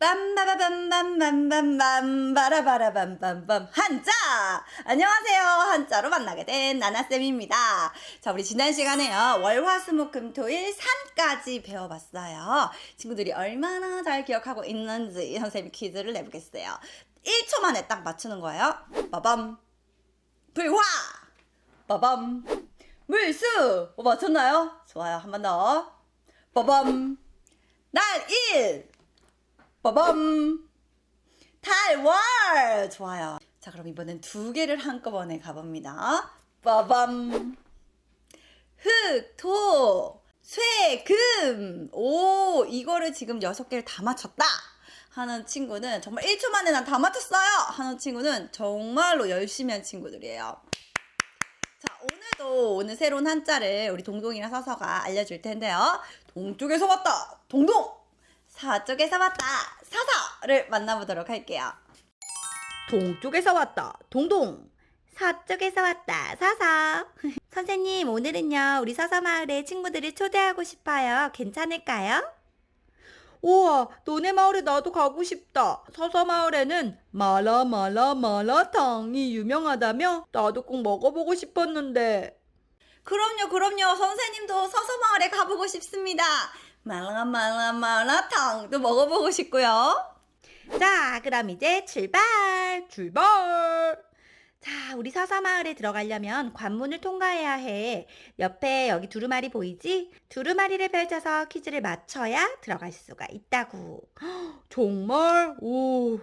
빰바바밤밤밤밤밤 바라바라밤밤밤. 한자! 안녕하세요. 한자로 만나게 된 나나쌤입니다. 자 우리 지난 시간에요. 월화수목금토일 산까지 배워봤어요. 친구들이 얼마나 잘 기억하고 있는지 선생님이 퀴즈를 내보겠어요. 1초 만에 딱 맞추는 거예요. 빠밤. 불화! 빠밤. 물수! 어, 맞췄나요? 좋아요. 한 번 더. 빠밤. 날1 빠밤. 달월! 좋아요. 자 그럼 이번엔 두 개를 한꺼번에 가봅니다. 빠밤. 흑 토 쇠 금. 오 이거를 지금 여섯 개를 다 맞췄다 하는 친구는 정말 1초 만에 난 다 맞췄어요 하는 친구는 정말로 열심히 한 친구들이에요. 자 오늘도 오늘 새로운 한자를 우리 동동이랑 서서가 알려줄 텐데요. 동쪽에서 왔다. 동동 서쪽에서 왔다 서서를 만나보도록 할게요. 동쪽에서 왔다. 동동. 서쪽에서 왔다. 서서. 선생님, 오늘은요, 우리 서서 마을에 친구들을 초대하고 싶어요. 괜찮을까요? 우와, 너네 마을에 나도 가고 싶다. 서서 마을에는 마라 마라 마라탕이 유명하다며 나도 꼭 먹어보고 싶었는데. 그럼요, 그럼요. 선생님도 서서 마을에 가보고 싶습니다. 말라 말라 마라탕도 먹어보고 싶고요. 자, 그럼 이제 출발! 출발! 자, 우리 서서 마을에 들어가려면 관문을 통과해야 해. 옆에 여기 두루마리 보이지? 두루마리를 펼쳐서 퀴즈를 맞춰야 들어갈 수가 있다고. 헉, 정말? 오,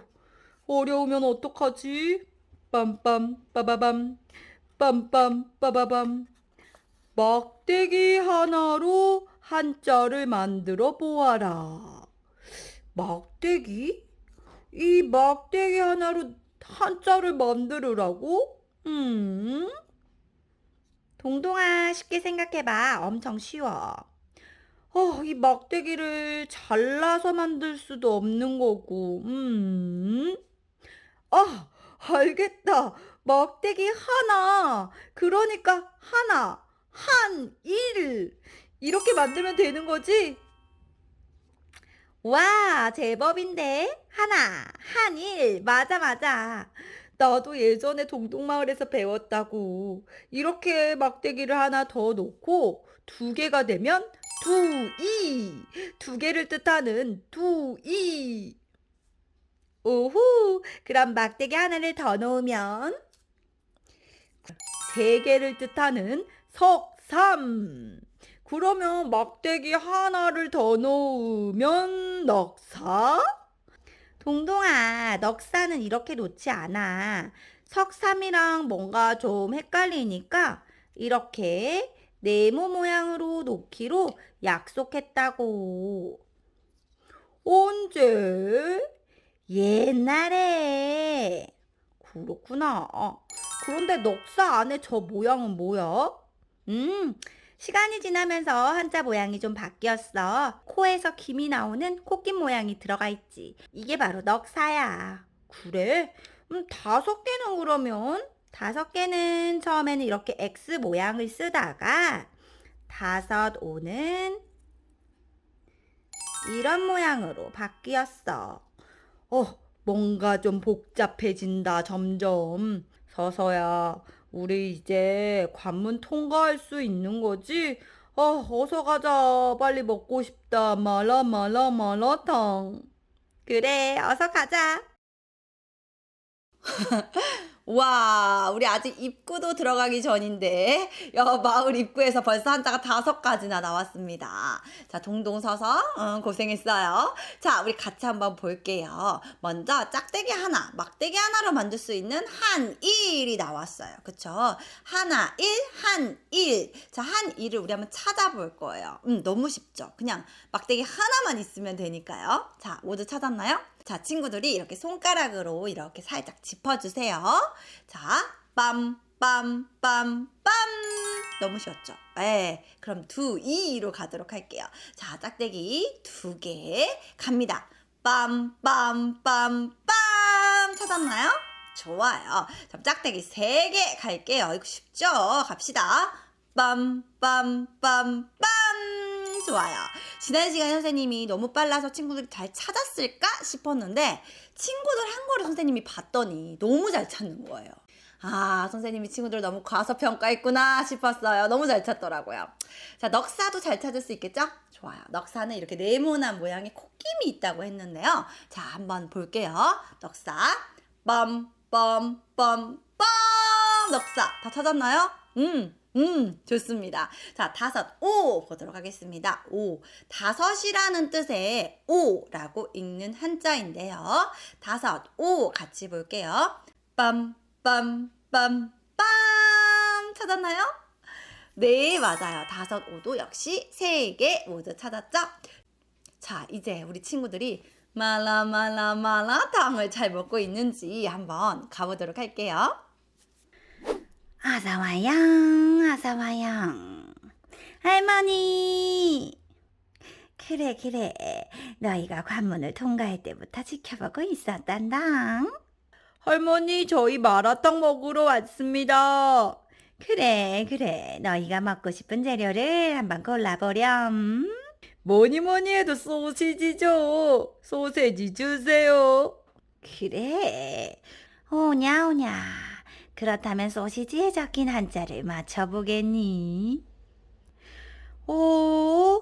어려우면 어떡하지? 빰빰, 빠바밤, 빰빰, 빠바밤. 막대기 하나로 한자를 만들어 보아라. 막대기? 이 막대기 하나로 한자를 만들으라고? 음? 동동아, 쉽게 생각해봐. 엄청 쉬워. 어, 이 막대기를 잘라서 만들 수도 없는 거고, 음? 아, 알겠다. 막대기 하나. 그러니까 하나. 한, 일. 이렇게 만들면 되는 거지? 와, 제법인데? 하나, 한, 일. 맞아, 맞아. 나도 예전에 동동마을에서 배웠다고. 이렇게 막대기를 하나 더 놓고 두 개가 되면 두, 이. 두 개를 뜻하는 두, 이. 오후, 그럼 막대기 하나를 더 놓으면 세 개를 뜻하는 석삼. 그러면 막대기 하나를 더 넣으면 넉사? 동동아, 넉사는 이렇게 놓지 않아. 석삼이랑 뭔가 좀 헷갈리니까 이렇게 네모 모양으로 놓기로 약속했다고. 언제? 옛날에. 그렇구나. 그런데 넉사 안에 저 모양은 뭐야? 음, 시간이 지나면서 한자 모양이 좀 바뀌었어. 코에서 김이 나오는 코김 모양이 들어가 있지. 이게 바로 넉사야. 그래? 음, 다섯 개는 그러면? 다섯 개는 처음에는 이렇게 X 모양을 쓰다가 다섯 오는 이런 모양으로 바뀌었어. 어, 뭔가 좀 복잡해진다, 점점. 서서야, 우리 이제 관문 통과할 수 있는 거지? 어, 어서 가자. 빨리 먹고 싶다. 마라, 마라, 마라탕. 그래, 어서 가자. 와, 우리 아직 입구도 들어가기 전인데, 야, 마을 입구에서 벌써 한자가 다섯 가지나 나왔습니다. 자, 동동 서서, 응, 고생했어요. 자, 우리 같이 한번 볼게요. 먼저, 짝대기 하나, 막대기 하나로 만들 수 있는 한, 일이 나왔어요. 그쵸? 하나, 일, 한, 일. 자, 한, 일을 우리 한번 찾아볼 거예요. 음, 너무 쉽죠? 그냥 막대기 하나만 있으면 되니까요. 자, 모두 찾았나요? 자, 친구들이 이렇게 손가락으로 이렇게 살짝 짚어주세요. 자, 빰, 빰, 빰, 빰. 너무 쉬웠죠? 네. 그럼 두, 이로 가도록 할게요. 자, 짝대기 두 개 갑니다. 빰, 빰, 빰, 빰. 찾았나요? 좋아요. 자, 짝대기 세 개 갈게요. 이거 쉽죠? 갑시다. 빰, 빰, 빰, 빰. 좋아요. 지난 시간에 선생님이 너무 빨라서 친구들이 잘 찾았을까 싶었는데 친구들 한 거를 선생님이 봤더니 너무 잘 찾는 거예요. 아, 선생님이 친구들 너무 과소평가했구나 싶었어요. 너무 잘 찾더라고요. 자, 넉사도 잘 찾을 수 있겠죠? 좋아요. 넉사는 이렇게 네모난 모양의 콧김이 있다고 했는데요. 자, 한번 볼게요. 넉사. 빰, 빰, 빰, 빰. 넉사. 다 찾았나요? 음, 음, 좋습니다. 자, 다섯, 오 보도록 하겠습니다. 오. 다섯이라는 뜻의 오라고 읽는 한자인데요. 다섯, 오 같이 볼게요. 빰, 빰, 빰, 빰. 찾았나요? 네, 맞아요. 다섯, 오도 역시 세 개 모두 찾았죠? 자, 이제 우리 친구들이 말라말라말라 당을 잘 먹고 있는지 한번 가보도록 할게요. 아사와양, 아사와양. 할머니! 그래, 그래. 너희가 관문을 통과할 때부터 지켜보고 있었단다. 할머니, 저희 마라탕 먹으러 왔습니다. 그래, 그래. 너희가 먹고 싶은 재료를 한번 골라보렴. 뭐니 뭐니 해도 소시지죠. 소세지 주세요. 그래. 오냐, 오냐. 그렇다면 소시지에 적힌 한자를 맞춰보겠니? 어,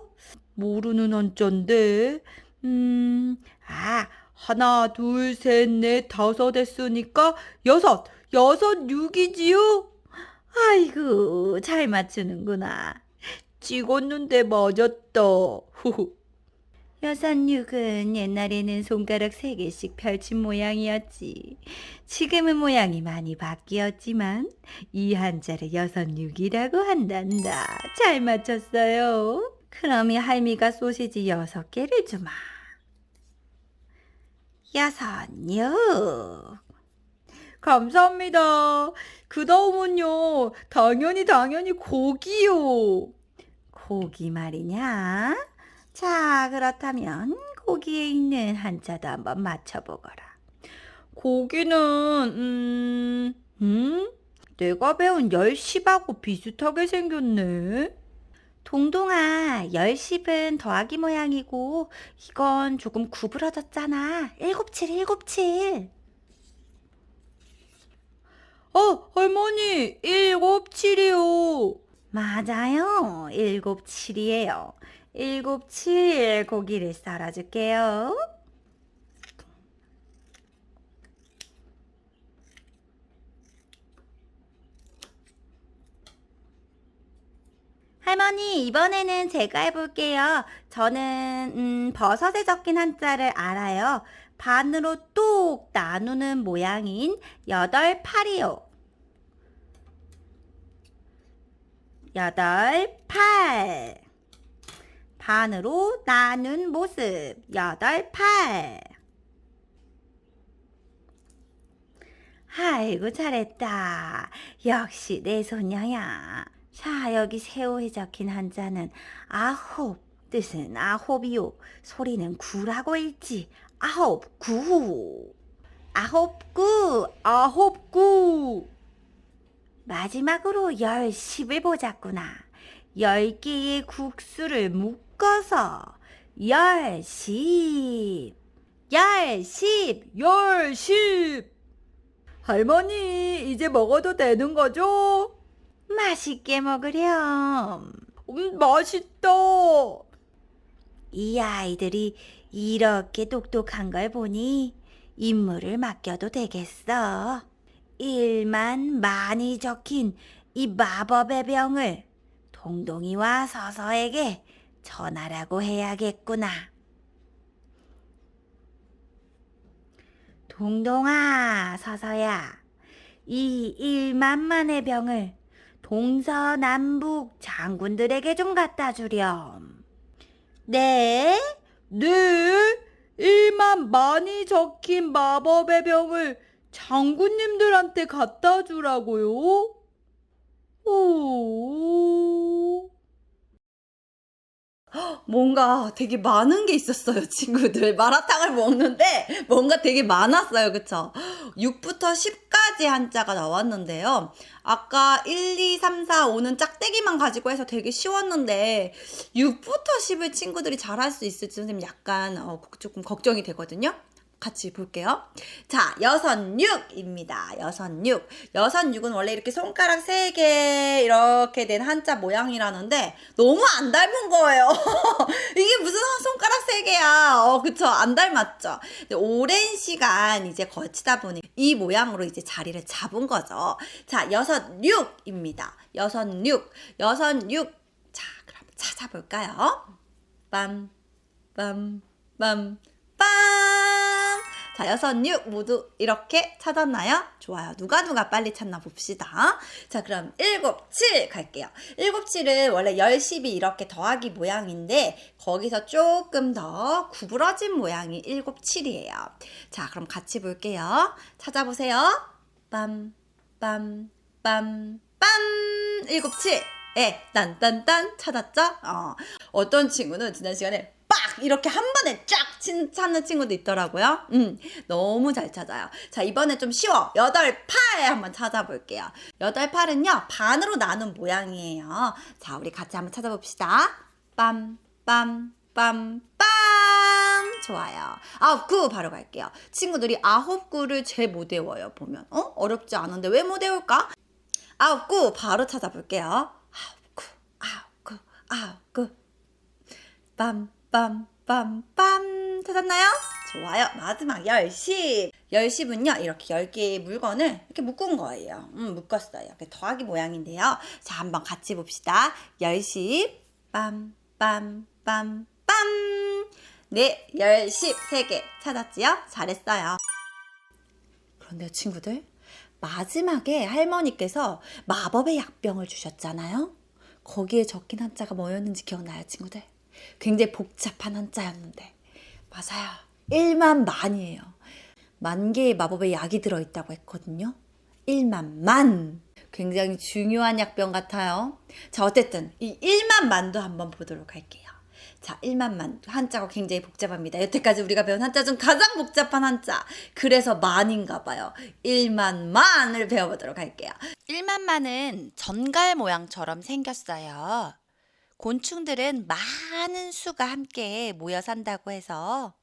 모르는 한자인데, 음, 아, 하나, 둘, 셋, 넷, 다섯 했으니까 여섯, 여섯, 육이지요? 아이고, 잘 맞추는구나. 찍었는데 맞았다. 후후. 여산육은 옛날에는 손가락 세 개씩 펼친 모양이었지. 지금은 모양이 많이 바뀌었지만 이 한자를 여산육이라고 한단다. 잘 맞췄어요. 그러면 할미가 소시지 여섯 개를 주마. 여산육. 감사합니다. 그 다음은요. 당연히 당연히 고기요. 고기 말이냐? 자, 그렇다면 고기에 있는 한자도 한번 맞춰보거라. 고기는 음, 음? 내가 배운 열십하고 비슷하게 생겼네. 동동아, 열십은 더하기 모양이고 이건 조금 구부러졌잖아. 일곱칠, 일곱칠. 어, 할머니, 일곱칠이요. 맞아요. 일곱칠이에요. 일곱 칠 고기를 썰어줄게요. 할머니, 이번에는 제가 해볼게요. 저는, 음, 버섯에 적힌 한자를 알아요. 반으로 뚝 나누는 모양인 여덟 팔이요. 여덟 팔. 반으로 나눈 모습 여덟 팔. 아이고 잘했다. 역시 내 소녀야. 자 여기 세호에 적힌 한자는 아홉 뜻은 아홉이요. 소리는 구라고 읽지. 아홉 구. 아홉 구 아홉 구. 마지막으로 열십을 보자꾸나. 열 개의 국수를 묶 어서 열십. 열십. 열십. 할머니, 이제 먹어도 되는 거죠? 맛있게 먹으렴. 음, 맛있다. 이 아이들이 이렇게 똑똑한 걸 보니 임무를 맡겨도 되겠어. 일만 많이 적힌 이 마법의 병을 동동이와 서서에게 전하라고 해야겠구나. 동동아, 서서야, 이 일만만의 병을 동서남북 장군들에게 좀 갖다 주렴. 네? 네? 일만 많이 적힌 마법의 병을 장군님들한테 갖다 주라고요? 오. 뭔가 되게 많은 게 있었어요, 친구들. 마라탕을 먹는데 뭔가 되게 많았어요, 그쵸? 6부터 10까지 한자가 나왔는데요. 아까 1, 2, 3, 4, 5는 짝대기만 가지고 해서 되게 쉬웠는데 6부터 10을 친구들이 잘할 수 있을지 선생님 약간 어, 조금 걱정이 되거든요. 같이 볼게요. 자, 여섯 육입니다. 여섯 육. 여섯 육은 원래 이렇게 손가락 세 개 이렇게 된 한자 모양이라는데 너무 안 닮은 거예요. 이게 무슨 손가락 세 개야? 어, 그쵸? 안 닮았죠? 오랜 시간 이제 거치다 보니 이 모양으로 이제 자리를 잡은 거죠. 자, 여섯 육입니다. 여섯 육. 여섯 육. 자, 그럼 찾아볼까요? 빰, 빰, 빰, 빰. 자, 여섯, 육 모두 이렇게 찾았나요? 좋아요. 누가 누가 빨리 찾나 봅시다. 자, 그럼 일곱, 칠 갈게요. 일곱, 칠은 원래 열, 십이 이렇게 더하기 모양인데 거기서 조금 더 구부러진 모양이 일곱, 칠이에요. 자, 그럼 같이 볼게요. 찾아보세요. 빰, 빰, 빰, 빰. 일곱, 칠. 예, 딴딴딴 찾았죠? 어, 어떤 친구는 지난 시간에 빡 이렇게 한 번에 쫙 친, 찾는 친구도 있더라고요. 음, 너무 잘 찾아요. 자, 이번에 좀 쉬워. 여덟 팔 한번 찾아볼게요. 여덟 팔은요 반으로 나눈 모양이에요. 자, 우리 같이 한번 찾아봅시다. 빰, 빰, 빰, 빰. 좋아요. 아홉 구 바로 갈게요. 친구들이 아홉 구를 제일 못 외워요. 보면 어 어렵지 않은데 왜 못 외울까? 아홉 구 바로 찾아볼게요. 아홉 구, 아홉 구, 아홉 구. 빰, 빰, 빰, 빰. 찾았나요? 좋아요. 마지막 10시. 10시분요, 이렇게 10개의 물건을 이렇게 묶은 거예요. 음, 묶었어요. 더하기 모양인데요. 자, 한번 같이 봅시다. 10시. 빰, 빰, 빰, 빰. 네, 10시 3개 찾았지요? 잘했어요. 그런데 친구들, 마지막에 할머니께서 마법의 약병을 주셨잖아요? 거기에 적힌 한자가 뭐였는지 기억나요, 친구들? 굉장히 복잡한 한자였는데. 맞아요. 1만 만이에요. 만 개의 마법의 약이 들어있다고 했거든요. 1만 만. 굉장히 중요한 약병 같아요. 자, 어쨌든 이 1만 만도 한번 보도록 할게요. 자, 1만 만. 한자가 굉장히 복잡합니다. 여태까지 우리가 배운 한자 중 가장 복잡한 한자. 그래서 만인가 봐요. 1만 만을 배워보도록 할게요. 1만 만은 전갈 모양처럼 생겼어요. 곤충들은 많은 수가 함께 모여 산다고 해서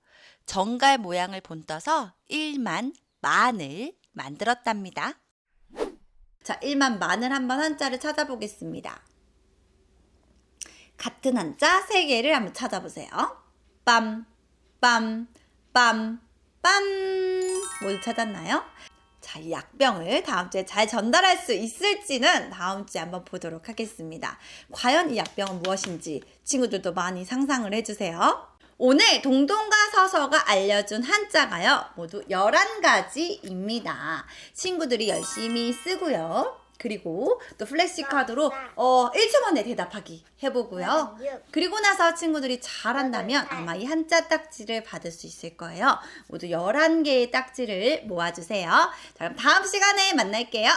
정갈 모양을 본떠서 1만 만을 만들었답니다. 자, 1만 만을 한번 한자를 찾아보겠습니다. 같은 한자 세 개를 한번 찾아보세요. 빰, 빰, 빰, 빰. 모두 찾았나요? 자, 이 약병을 다음 주에 잘 전달할 수 있을지는 다음 주에 한번 보도록 하겠습니다. 과연 이 약병은 무엇인지 친구들도 많이 상상을 해주세요. 오늘 동동과 서서가 알려준 한자가요, 모두 11가지입니다. 친구들이 열심히 쓰고요. 그리고 또 플래시카드로 어, 1초 만에 대답하기 해보고요. 그리고 나서 친구들이 잘한다면 아마 이 한자 딱지를 받을 수 있을 거예요. 모두 11개의 딱지를 모아주세요. 자, 그럼 다음 시간에 만날게요.